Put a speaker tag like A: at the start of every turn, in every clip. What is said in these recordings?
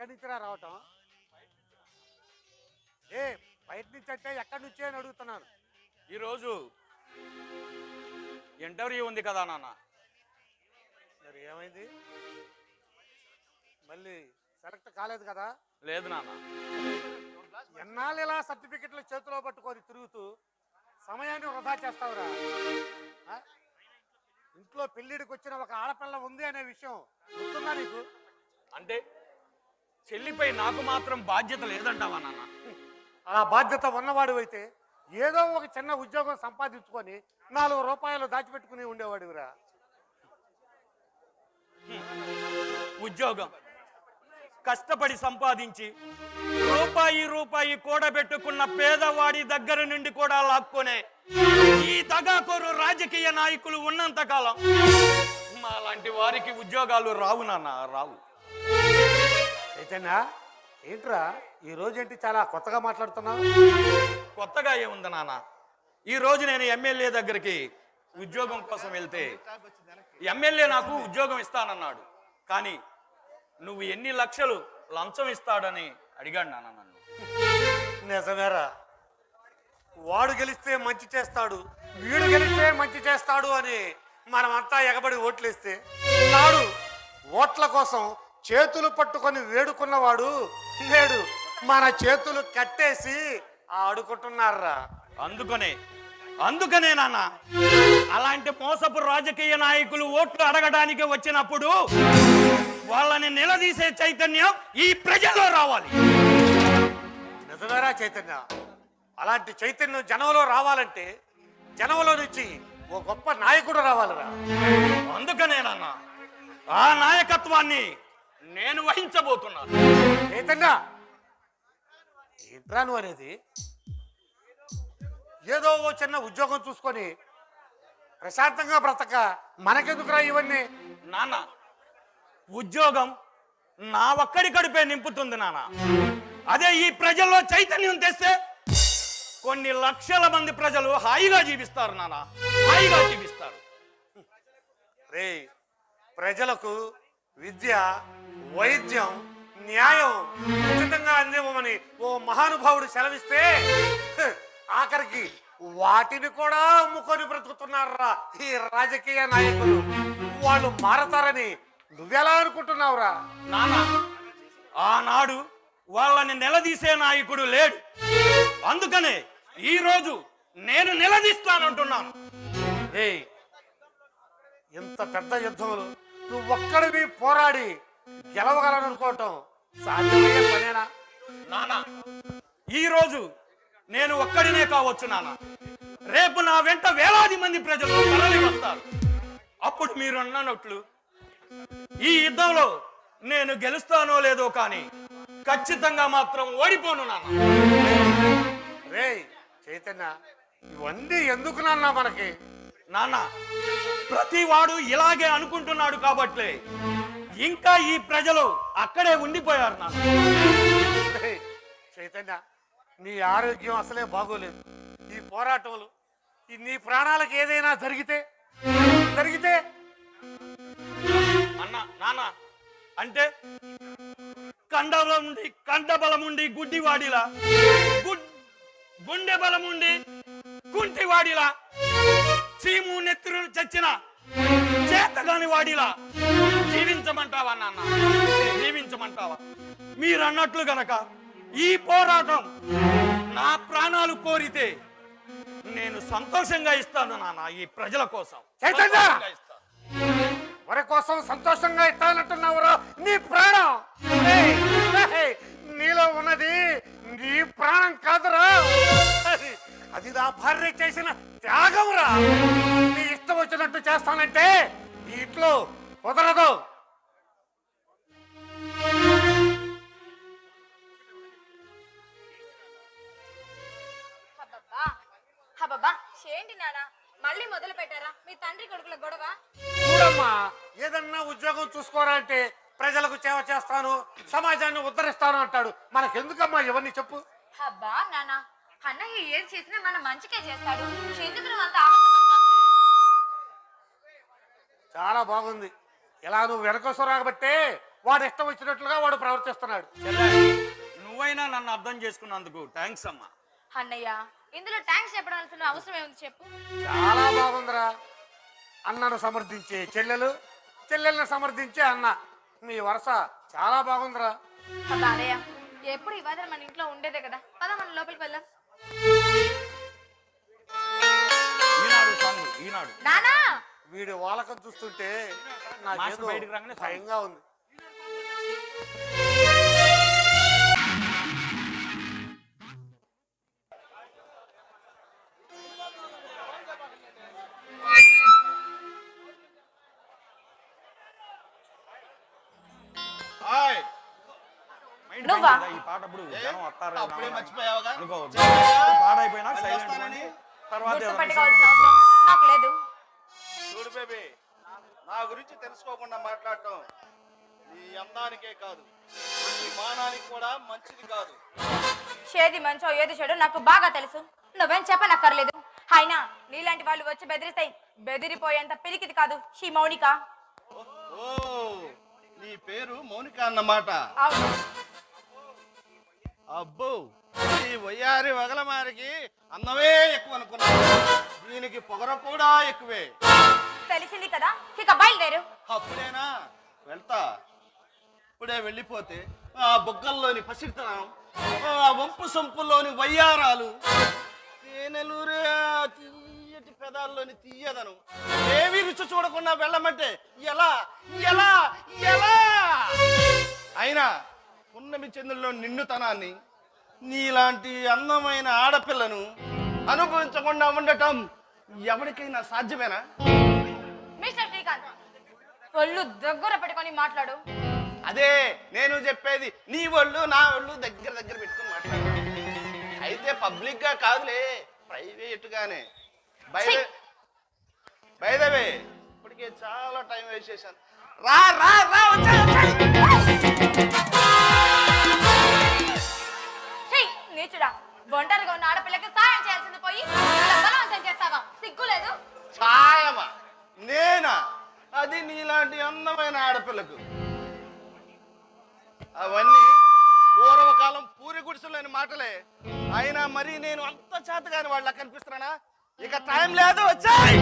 A: ఎక్కడి నుంచిరా రావటం? ఏ బయట నుంచి అంటే ఎక్కడి నుంచి అని అడుగుతున్నాను.
B: ఈరోజు ఇంటర్వ్యూ ఉంది కదా నాన్న.
A: మరి ఏమైంది? మళ్ళీ సెలెక్ట్ కాలేదు కదా?
B: లేదు నాన్న.
A: ఎన్నాళ్ళు ఇలా సర్టిఫికెట్లు చేతిలో పట్టుకొని తిరుగుతూ సమయాన్ని వృధా చేస్తావురా? ఇంట్లో పెళ్ళిడికి వచ్చిన ఒక ఆడపిల్ల ఉంది అనే విషయం గుర్తుందా నీకు?
B: అంటే చెల్లిపై నాకు మాత్రం బాధ్యత లేదంటావా నాన్న?
A: ఆ బాధ్యత ఉన్నవాడు అయితే ఏదో ఒక చిన్న ఉద్యోగం సంపాదించుకొని నాలుగు రూపాయలు దాచిపెట్టుకుని ఉండేవాడివిరా.
B: ఉద్యోగం. కష్టపడి సంపాదించి రూపాయి రూపాయి కూడబెట్టుకున్న పేదవాడి దగ్గర నుండి కూడా లాక్కునే ఈ దగాకోరు రాజకీయ నాయకులు ఉన్నంత కాలం మా లాంటి వారికి ఉద్యోగాలు రావు నాన్న రావు.
A: చైతన్య ఏంట్రా? ఈ రోజు ఏంటి చాలా కొత్తగా మాట్లాడుతున్నావు?
B: కొత్తగా ఏముంది నాన్న? ఈ రోజు నేను ఎమ్మెల్యే దగ్గరికి ఉద్యోగం కోసం వెళ్తే ఎమ్మెల్యే నాకు ఉద్యోగం ఇస్తానన్నాడు. కానీ నువ్వు ఎన్ని లక్షలు లంచం ఇస్తాడని అడిగాడు నాన్న నన్ను.
A: నిజమేరా. వాడు గెలిస్తే మంచి చేస్తాడు వీడు గెలిస్తే మంచి చేస్తాడు అని మనమంతా ఎగబడి ఓట్లేస్తే నాడు ఓట్ల కోసం చేతులు పట్టుకొని వేడుకున్నవాడు నేడు మన చేతులు కట్టేసి ఆడుకుంటున్నారా.
B: అందుకనే అందుకనే నాన్న అలాంటి మోసపు రాజకీయ నాయకులు ఓట్లు అడగడానికి వచ్చినప్పుడు వాళ్ళని నిలదీసే చైతన్యం ఈ ప్రజల్లో రావాలి.
A: నిజమేరా చైతన్య? అలాంటి చైతన్యం జనంలో రావాలంటే జనంలో నుంచి ఓ గొప్ప నాయకుడు రావాలిరా.
B: అందుకనే నాన్న ఆ నాయకత్వాన్ని నేను వహించబోతున్నాను
A: చైతన్య ఏంట్రా నువ్వు అనేది? ఏదో ఓ చిన్న ఉద్యోగం చూసుకొని ప్రశాంతంగా బ్రతక మనకెందుకురా ఇవన్నీ?
B: నాన్న ఉద్యోగం నా ఒక్కడి కడుపే నింపుతుంది నాన్న. అదే ఈ ప్రజల్లో చైతన్యం తెస్తే కొన్ని లక్షల మంది ప్రజలు హాయిగా జీవిస్తారు నాన్న. హాయిగా జీవిస్తారు.
A: రే ప్రజలకు విద్య వైద్యం న్యాయం ఉచితంగా అందివ్వమని ఓ మహానుభావుడు సెలవిస్తే ఆఖరికి వాటిని కూడా అమ్ముకొని బ్రతుకుతున్నారా ఈ రాజకీయ నాయకులు? వాళ్ళు మారతారని నువ్వెలా అనుకుంటున్నావురా?
B: నాన్న ఆనాడు వాళ్ళని నిలదీసే నాయకుడు లేడు. అందుకనే ఈ రోజు నేను నిలదీస్తానంటున్నాను.
A: రే ఇంత పెద్ద యుద్ధంలో నువ్వు ఒక్కడివి పోరాడి గెలవగలననుకోవటం సాధ్యమయ్యే పనేనా?
B: నాన్న ఈ రోజు నేను ఒక్కడినే కావచ్చు నాన్న రేపు నా వెంట వేలాది మంది ప్రజలు తరలి వస్తారు అప్పుడు మీరు అన్నట్లు ఈ యుద్ధంలో నేను గెలుస్తానో లేదో కానీ ఖచ్చితంగా మాత్రం ఓడిపోను నాన్న
A: రే చైతన్య ఇవన్నీ ఎందుకు నాన్న మనకి?
B: నాన్న ప్రతి వాడు ఇలాగే అనుకుంటున్నాడు కాబట్లే ఇంకా ఈ ప్రజలు అక్కడే ఉండిపోయారు
A: చైతన్య నీ ఆరోగ్యం అసలే బాగోలేదు. ఈ పోరాటంలో ఈ నీ ప్రాణాలకు ఏదైనా జరిగితే జరిగితే.
B: అన్న నాన్న అంటే కండబలం ఉండి కండబలం ఉండి గుడ్డివాడిలా గుడ్ గుండె బలం ఉండి కుంటివాడిలా చీము నెత్తురు చచ్చిన చేతగాని వాడిలా? జీవించమంటావా నాన్న? జీవించమంటావా? మీరు అన్నట్లు గనక ఈ పోరాటం నా ప్రాణాలు కోరితే నేను సంతోషంగా ఇస్తాను నాన్న ఈ ప్రజల కోసం.
A: మరి కోసం సంతోషంగా ఇస్తానంటున్నావురా? నీ ప్రాణం! నీలో ఉన్నది నీ ప్రాణం కాదురా. అది- అది నా భార్య చేసిన త్యాగంరా. నీ ఇష్టం వచ్చినట్టు చేస్తానంటే ఇంట్లో కుదరదు.
C: అబ్బబ్బా ఏంటి నాన్న మళ్ళీ మొదలు పెట్టారా? మీ తండ్రి కొడుకుల గొడవ?
A: చూడమ్మా ఏదన్నా ఉద్యోగం చూసుకోరా అంటే ప్రజలకు సేవ చేస్తాను సమాజాన్ని ఉద్ధరిస్తాను అంటాడు. మనకెందుకమ్మా ఇవన్నీ చెప్పు?
C: అబ్బా నాన్న అన్నయ్య ఏది చేసినా మన మంచికే చేస్తాడు. ఎందుకు నువ్వు అంత
A: చాలా బాగుంది. ఇలా నువ్వు వెనకోసం రాబట్టే వాడు ఇష్టం వచ్చినట్లుగా వాడు ప్రవర్తిస్తున్నాడు.
B: నువ్వైనా నన్ను అర్థం చేసుకున్నందుకు థ్యాంక్స్ అమ్మా.
C: అన్నయ్య ఇందులో ట్యాంక్స్ చెప్పడాల్సిన అవసరం ఏముంది చెప్పు?
A: చాలా బాగుందిరా. అన్నను సమర్థించే చెల్లెలు చెల్లెల్ని సమర్థించే అన్న. మీ వరుస చాలా బాగుందిరా.
C: అన్నయ్య ఎప్పుడు ఈ వాదన మన ఇంట్లో ఉండేదే కదా? పద మన లోపలికి వెళ్దాం.
B: ఈనాడు ఈనాడు.
C: నానా!
A: వీడి వాలకం చూస్తుంటే నాకేదో
B: బయటికి రాగానే
A: భయంగా ఉంది.
C: నువ్వా?
B: ఈ పాట అప్పుడు జనం వస్తారు
D: అప్పుడే మర్చిపోయావుగా?
B: అనుకోవద్దు పాట అయిపోయినా సైలెంట్? తర్వాత
C: నాకు లేదు.
D: చూడు బేబీ. నా గురించి తెలుసుకోకుండా మాట్లాడటం నీ అందానికే కాదు నీ మానానికి కూడా మంచిది కాదు.
C: ఏది మంచో ఏది చెడు నాకు బాగా తెలుసు. నువ్వేం చెప్పనక్కర్లేదు. అయినా నీలాంటి వాళ్ళు వచ్చి బెదిరిస్తాయి బెదిరిపోయేంత పిరికిది కాదు ఈ మౌనిక.
D: ఓ నీ పేరు మౌనిక అన్నమాట.
C: అవును.
D: అబ్బో ఈ వయ్యారి వగలమారికి అందమే ఎక్కువ అనుకున్నా దీనికి పొగర కూడా ఎక్కువే.
C: తెలిసింది కదా? ఇక బయలుదేరు.
D: అప్పుడేనా? వెళ్తా. ఇప్పుడే వెళ్ళిపోతే ఆ బుగ్గల్లోని పసిడితనం ఆ వంపు సొంపుల్లోని వయ్యారాలు తేనెలూరే తీయటి పెదాల్లోని తీయదను ఏవి రుచి చూడకుండా వెళ్ళమంటే ఎలా? ఎలా? ఎలా? అయినా పున్నమి చంద్రుల్లో నిన్నుతనాన్ని నీలాంటి అందమైన ఆడపిల్లను అనుభవించకుండా ఉండటం ఎవరికైనా సాధ్యమేనా?
C: మిస్టర్ శ్రీకాంత్ ఒళ్ళు దగ్గర పెట్టుకొని మాట్లాడు.
D: అదే నేను చెప్పేది నీ ఒళ్ళు నా ఒళ్ళు దగ్గర దగ్గర పెట్టుకుని మాట్లాడు. అయితే పబ్లిక్గా కాదులే ప్రైవేట్ గానే
C: ఛీ!
D: బైదవే ఇప్పటికే చాలా టైం వేస్ట్ చేశాను. రా రా రా
C: నీచుడా ఒంటరిగా ఉన్న ఆడపిల్లకి సాయం చేయాల్సింది పోయి చేస్తావా? సిగ్గు లేదు?
D: ఛాయమా నేనా? అది నీలాంటి అందమైన ఆడపిల్లకు. అవన్నీ పూర్వకాలం పూరి గుడిసెలోని మాటలే. అయినా మరి నేను అంత చేతగాని వాళ్ళ కనిపిస్తున్నానా? ఇక టైం లేదు వచ్చాయి!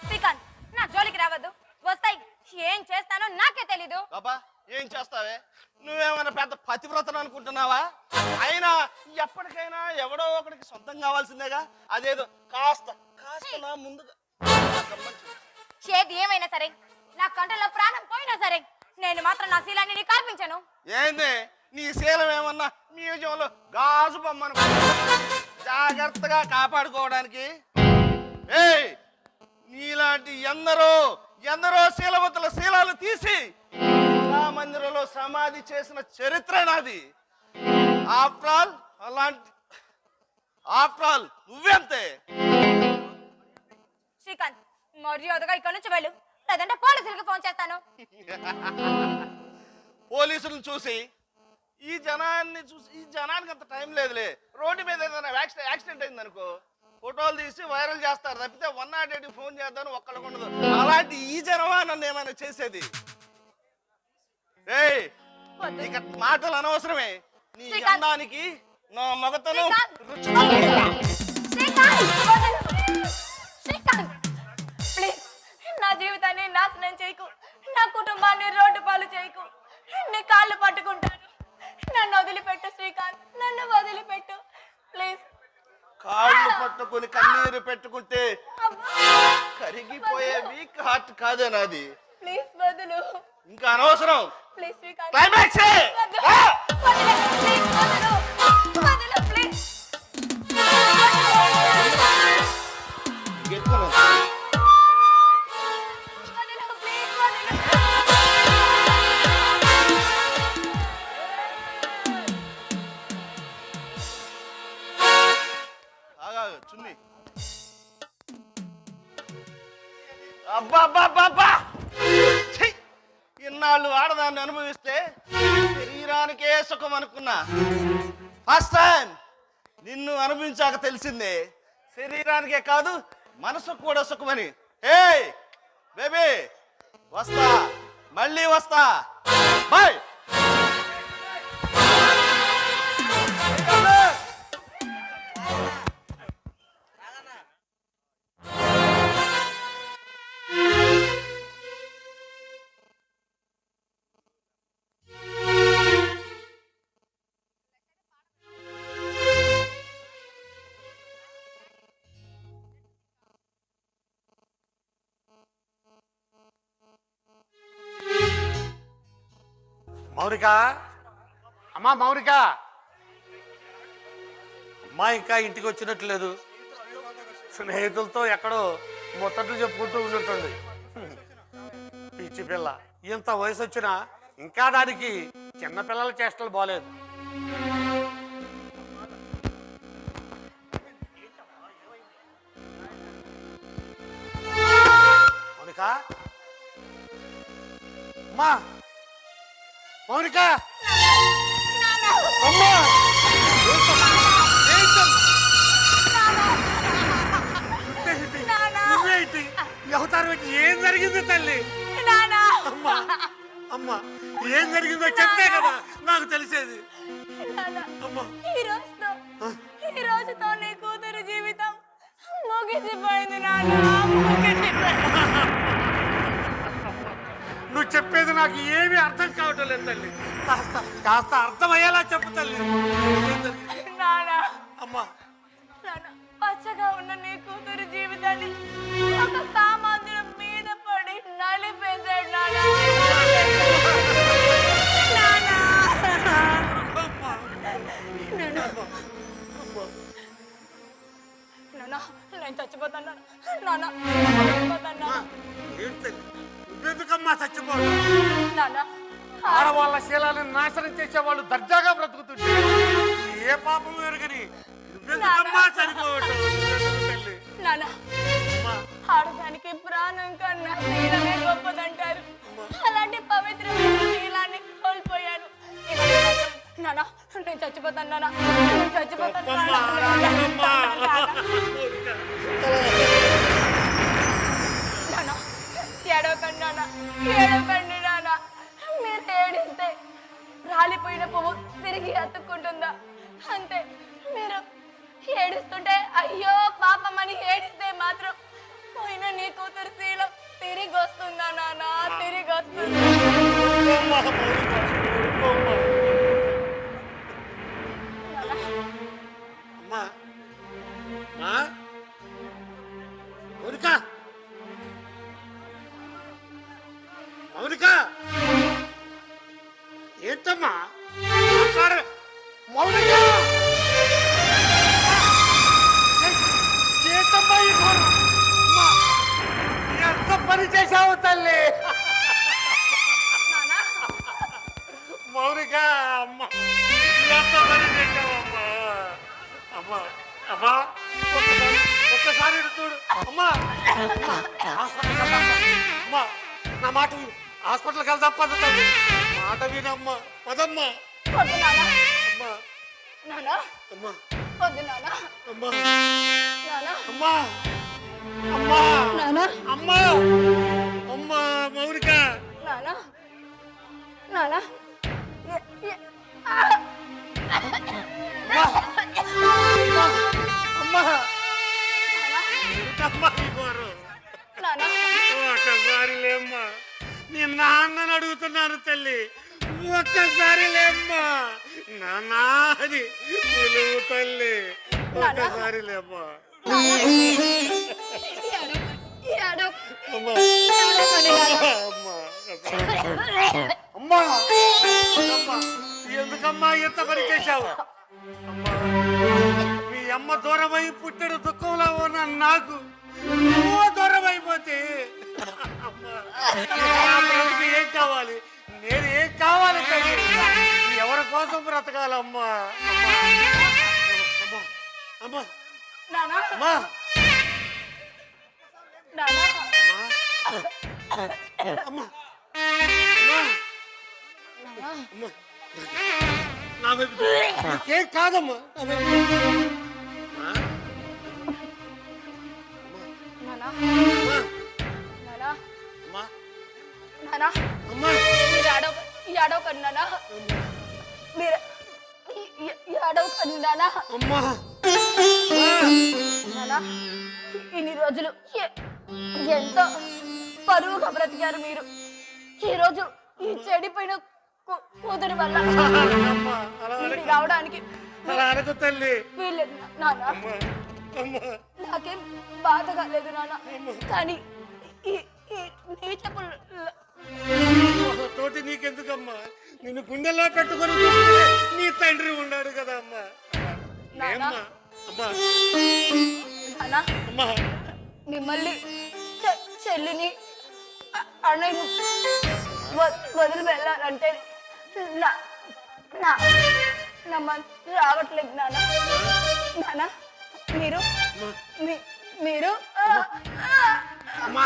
C: శ్రీకాంత్ నా జోలికి రావద్దు. వస్తాయి. ఏం చేస్తానో నాకే తెలీదు.
D: బాబా ఏం చేస్తావే? నువ్వేమైనా పెద్ద పతివ్రతను అనుకుంటున్నావా? అయినా ఎప్పటికైనా ఎవడో ఒకడికి సొంతం కావాల్సిందేగా? అదేదో కాస్త కాస్త నా ముందుగా.
C: ఏమైనా సరే నా కంటలో ప్రాణం పోయినా సరే నేను మాత్రం నా శీలాన్ని నీకు అర్పించను.
D: ఏంది? నీ శీలం ఏమన్నా మ్యూజియంలో గాజు బొమ్మను జాగ్రత్తగా కాపాడుకోవడానికి? ఏయ్! నీలాంటి ఎందరో ఎందరో శీలవంతుల శీలాలు తీసి మందిరంలో సమాధి చేసిన చరిత్ర నాది. ఆఫ్టర్ ఆల్ అలాంటి ఆఫ్టర్ ఆల్ నువ్వెంతే?
C: శ్రీకాంత్ మర్యాదగా ఇక్కడ నుంచి వెళ్ళు. లేదంటే పోలీసులకి ఫోన్ చేస్తాను.
D: పోలీసులను చూసి ఈ జనాన్ని చూసి ఈ జనానికి అంత టైం లేదులే. రోడ్డు మీద ఏదైనా యాక్సిడెంట్ యాక్సిడెంట్ అయింది అనుకో ఫోటోలు తీసి వైరల్ చేస్తారు. తప్పితే వన్ నాట్ ఎయిట్ ఫోన్ చేద్దాం ఒక్కళ్ళకు ఉండదు. అలాంటి ఈ జనమా నన్ను ఏమైనా చేసేది? ఏయ్. ఇక మాటలు అనవసరమే. నీ
C: శ్రీకాంత్.
D: అందానికి నా మగతనం
C: శ్రీకాంత్.
D: రుచి
C: శ్రీకాంత్. వదలు. శ్రీకాంత్. ప్లీజ్ నా జీవితాన్ని నాశనం చేయకు. నా కుటుంబాన్ని రోడ్డు పాలు చేయకు. నీ కాళ్ళు పట్టుకుంటాను. నన్ను వదిలిపెట్టు శ్రీకాంత్. నన్ను వదిలిపెట్టు. ప్లీజ్.
D: కాళ్ళు పట్టుకుని కన్నీరు పెట్టుకుంటే కరిగిపోయే వీక్ హార్ట్ కాదే నాది.
C: ప్లీజ్ వదులు.
D: ఇంకా అనవసరం.
C: ప్లీజ్ శ్రీకాంత్
D: క్లైమాక్స్
C: వద్దు. వదిలేయ్, ప్లీజ్ వదలు. వదలు,
D: తెలిసిందే శరీరానికే కాదు మనసుకు కూడా సుఖమని. ఏ బేబీ వస్తా మళ్ళీ వస్తా. బాయ్
A: మౌరిక అమ్మా మౌరిక అమ్మా ఇంకా ఇంటికి వచ్చినట్టు లేదు. స్నేహితులతో ఎక్కడో ముచ్చట్లు చెప్పుకుంటూ ఉన్నట్టుంది. పిచ్చి పిల్ల ఇంత వయసు వచ్చినా ఇంకా దానికి చిన్నపిల్లల చేష్టలు బాలేదు. మౌనిక? అమ్మా! మౌనిక! అమ్మా! అవతారం ఏంటి? ఏం జరిగింది తల్లి? అమ్మా! అమ్మా! ఏం జరిగిందో చెప్తే కదా నాకు తెలిసేది.
C: ఈ రోజుతో నీ కూతురు జీవితం ముగిసిపోయింది నాన్న
A: నువ్వు చెప్పేది నాకు ఏమీ అర్థం కావటం లేదు తల్లి. కాస్త కాస్త అర్థమయ్యేలా చెప్పు తల్లి?
C: నానా.
A: అమ్మా.
C: నాన్న పచ్చగా ఉన్న నీ కూతురు జీవితాన్ని ఒక కామాంధ్రం మీద పడి నలిపేశాడు.
A: అమ్మా.
C: నాన్న నేను చచ్చిపోతాను నాన్న నేను చచ్చిపోతాను నాన్న.
A: ఆడవాళ్ళ శీలాలను నాశనం చేసే వాళ్ళు దర్జాగా బ్రతుకుతుంటే ఏ పాపం ఎరగని నువ్వెందుకమ్మా చనిపోవటం తల్లి
C: ఆడదానికి ప్రాణం కన్నా శీలమే గొప్పదంటారు. అలాంటి పవిత్రమైన శీలాన్ని కోల్పోయాను. నేను నేను చచ్చిపోతాను నేను చచ్చిపోతాను ఏడవకండి నాన్న. ఏడవకండి నాన్న. మీరు ఏడిస్తే రాలిపోయిన పువ్వు తిరిగి అతుక్కుంటుందా? అంతే మీరు ఏడుస్తుంటే అయ్యో పాపం అని ఏడిస్తే మాత్రం పోయిన నీ కూతురు స్త్రీలో తిరిగి వస్తుందా నాన్న? తిరిగి వస్తుందా?
A: ఏంటమ్మా ఏంటమ్మా ఈ ఘోరం? అమ్మా, ఎంత పని చేశావు తల్లి? మౌనిక అమ్మ. ఎంత పని చేశావమ్మా అమ్మా? అమ్మా ఒక్కసారి ఒక్కసారి ఇటు చూడు. అమ్మా అమ్మా, హాస్పిటల్కి వెళ్దాం అమ్మా నా మాట విను. హాస్పిటల్కి వెళ్దాం పద తల్లి. మాట వినమ్మా. పదమ్మా.
C: వద్దు నాన్న
A: అమ్మా.
C: నాన్న
A: అమ్మా
C: వద్దు నాన్న
A: అమ్మా.
C: నాన్న
A: అమ్మా. అమ్మా.
C: నాన్న
A: అమ్మా. అమ్మా మౌనిక.
C: ఎ- ఆ!
A: అమ్మా. అమ్మా.
C: నాన్న
A: ఒక్కసారి లేమ్మా నీ నాన్నని అడుగుతున్నాను తల్లి. ఒక్కసారి లేమ్మా. పిలువు తల్లి. ఒక్కసారి లేమ్మా. అమ్మా. ఎందుకమ్మా ఇంత పని చేశావు అమ్మా. మీ అమ్మ దూరమై పుట్టడు దుఃఖంలో ఉన్న నాకు నువ్వు దూరం అయిపోతే అమ్మా, ఏం కావాలి? నేను ఏం కావాలి ఎవరి కోసం బ్రతకాలమ్మా? అమ్మా అమ్మా అమ్మా. నా వైపు కాదమ్మా? అమ్మా. అమ్మా
C: మీరు నానా
A: అమ్మా!
C: నానా ఇన్ని రోజులు ఎంతో పరువుగా బ్రతికారు మీరు. ఈ రోజు ఈ చెడిపోయిన కూతురి వల్ల రావడానికి నాకేం బాధ కాలేదు నాన్న కానీ ఈ ఈ నీచపు
A: తోటి నీకెందుకమ్మా? నిన్ను గుండెల్లో పెట్టుకొని నీ తండ్రి ఉన్నాడు కదా అమ్మా.
C: మిమ్మల్ని చెల్లిని అ- అన్నయ్యను వ- వదిలి వెళ్ళాలంటే నా నా నా మనసు రావట్లేదు నాన్న నాన్న మీరు మీరు
A: అమ్మా.